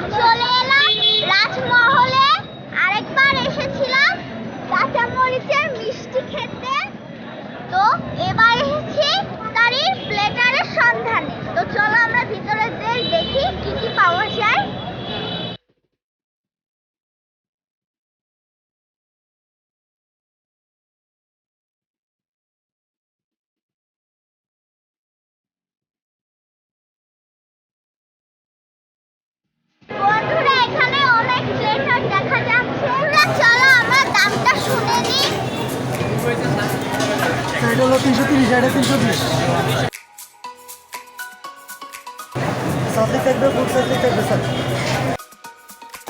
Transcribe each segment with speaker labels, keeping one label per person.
Speaker 1: চলে এলাম রাজমহলে আরেকবার এসেছিলাম। কাঁচামরিচের মিষ্টি খেতে। তো হলো তিনশো তিরিশ, এটা তিনশো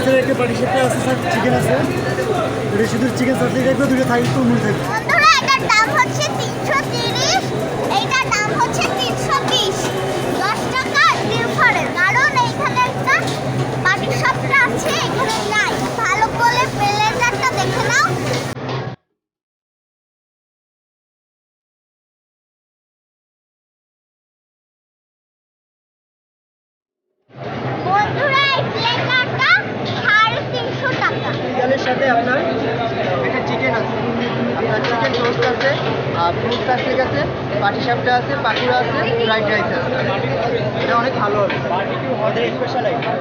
Speaker 1: স্যার একটা পাটি সাথে আছে স্যার চিকেন আছে। এটা শুধু চিকেন সাথে থাকবে, দুটো থাকবে। তরমুজ থাকবে
Speaker 2: তিরিশ, এইটার
Speaker 1: ফ্রুট ঠিক আছে পাটি সাপটা আছে পাকুড়া আছে ফ্রাইড রাইস আছে। এটা অনেক ভালো হবে। আমাদের স্পেশাল আইটেম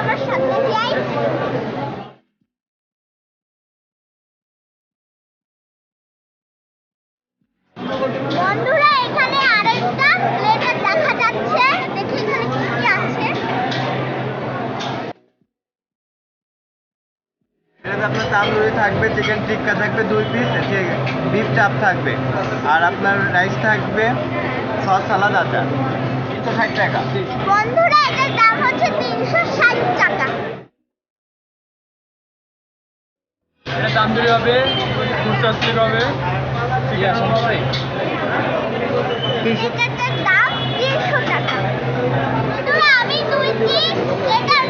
Speaker 2: আমরা সাথে যাই।
Speaker 3: থাকবে চিকেন টিক্কা থাকবে দুই পিস বিফ চাপ থাকবে। আর আপনার রাইস থাকবে সস সালাদ আচার। তিনশো ষাট টাকা।
Speaker 2: বন্ধুরা এটার দাম হচ্ছে তিনশো ষাট টাকা।
Speaker 3: এটা তান্দুরি হবে ফুড স্টিক হবে চিকেন হবে
Speaker 2: এটার দাম তিনশো টাকা। আমি দুই পিস প্লেটার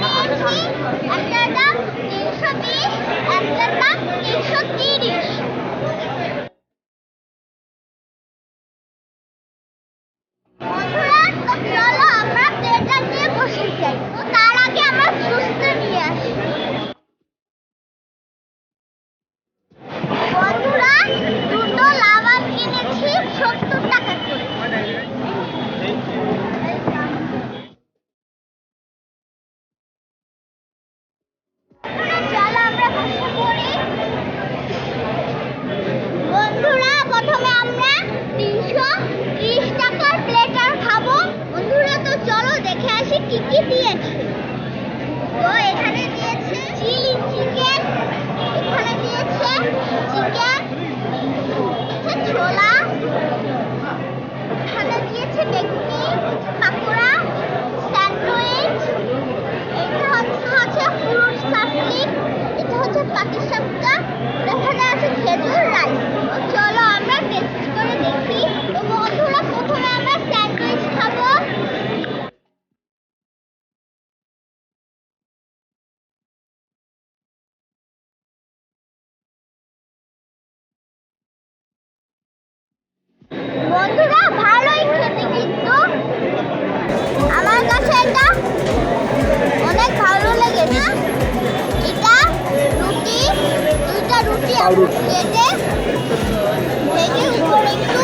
Speaker 2: এটা অনেক ভালো লেগেছে। এটা রুটি দুইটা রুটি কেটে ভেজে উপরে একটু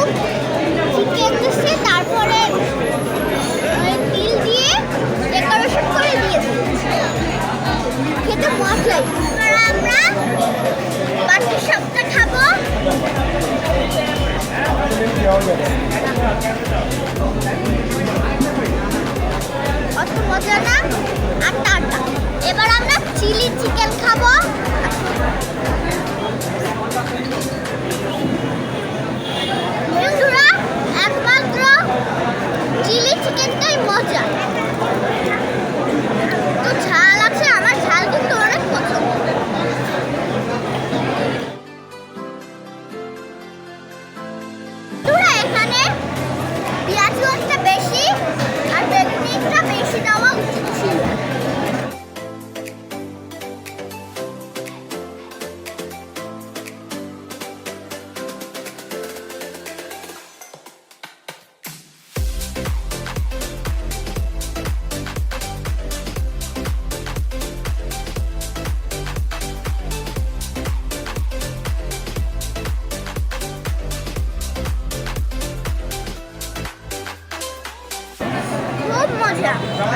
Speaker 2: Có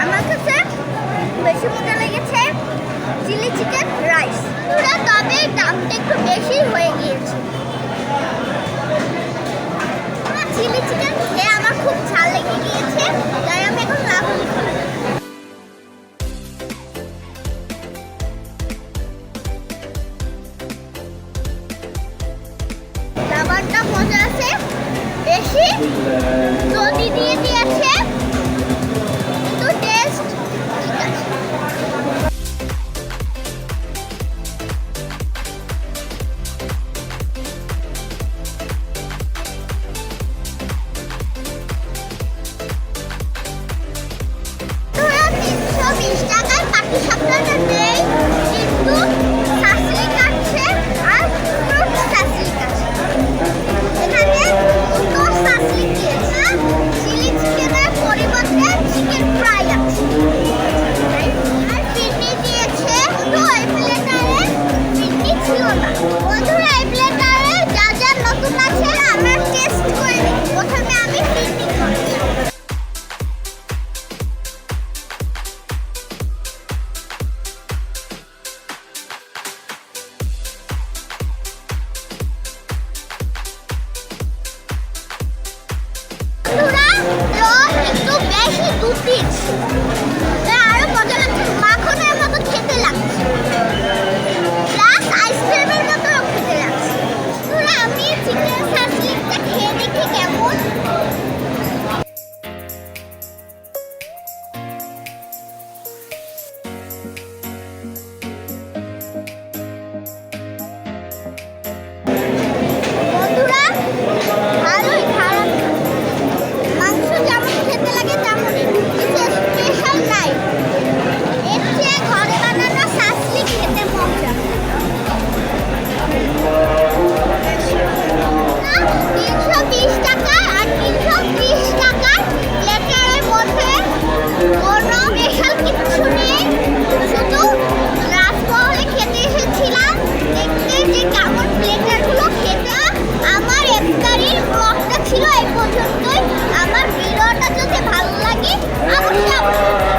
Speaker 2: বন্ধুরা, এই ব্লেন্ডারে যা যা নতুন আছে, আমরা টেস্ট করি প্রথমে আমি পিটি করি একটু বেশি দুধ দিচ্ছি 啊，不是。